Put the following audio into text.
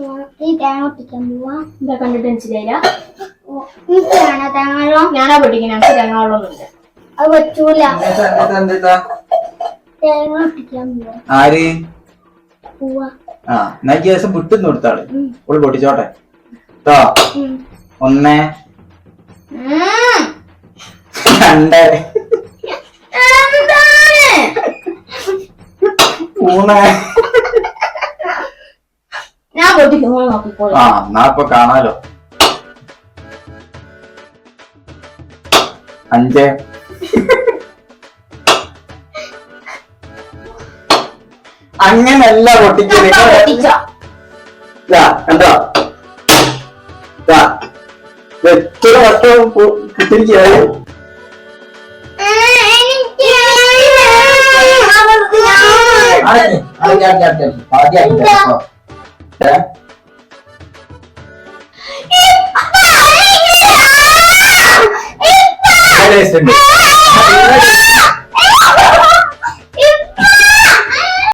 തേങ്ങ പൊട്ടിക്കാൻ പോവാ. എന്താ കണ്ടിട്ട് മനസ്സിലായില്ല എനിക്കാണ് തേങ്ങ വെള്ളം. ഞാനാ പൊട്ടിക്കുന്ന എനിക്ക് തേങ്ങാവെള്ളമൊന്നുമില്ല അത് പറ്റൂല. എന്താ, എന്താ, എന്താ? തേങ്ങ പൊട്ടിക്കാൻ പോവാ. ആര്? പോവാ. ആ എന്നാ ഈ ദിവസം വിട്ടുന്ന് കൊടുത്താൾ. ഉം. ഓൾ പൊട്ടിച്ചോട്ടെ. കേട്ടോ. ഒന്ന്. രണ്ട്. മൂന്ന്. ആ എന്നാ ഇപ്പൊ കാണാലോ. അഞ്ചേ. അങ്ങനല്ല പൊട്ടിക്കൽ കണ്ടോ? എത്ര വട്ടം ആദ്യം, ആദ്യം, ആദ്യം, ആദ്യം. ആദ്യം ആദ്യം കേട്ടോ.